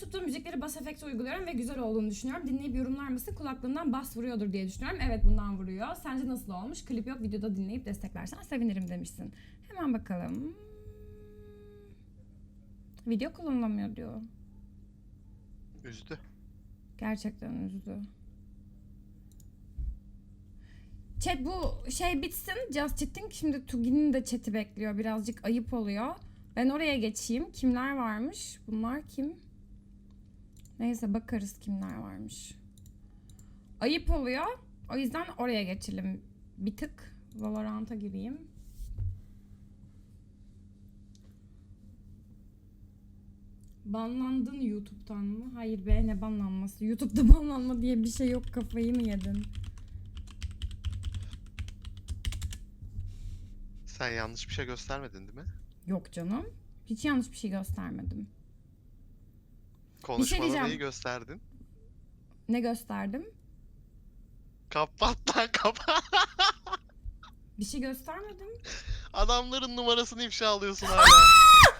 Tuttuğum müzikleri bas efekti uyguluyorum ve güzel olduğunu düşünüyorum. Dinleyip yorumlar mısın? Kulaklığından bas vuruyordur diye düşünüyorum. Evet bundan vuruyor. Sence nasıl olmuş? Klip yok videoda dinleyip desteklersen sevinirim demişsin. Hemen bakalım. Video kullanılamıyor diyor. Üzdü. Gerçekten üzdü. Chat bu şey bitsin. Just Chatting. Şimdi Tugi'nin de chat'i bekliyor. Birazcık ayıp oluyor. Ben oraya geçeyim. Kimler varmış? Bunlar kim? Neyse bakarız kimler varmış. Ayıp oluyor. O yüzden oraya geçelim. Bir tık Valorant'a gireyim. Banlandın YouTube'dan mı? Hayır be ne banlanması? YouTube'da banlanma diye bir şey yok kafayı mı yedin? Sen yanlış bir şey göstermedin değil mi? Yok canım. Hiç yanlış bir şey göstermedim. Konuşmada diyeceğim. neyi gösterdin? Ne gösterdim? Kapat lan kapat. Bir şey göstermedim. Adamların numarasını ifşa alıyorsun hala.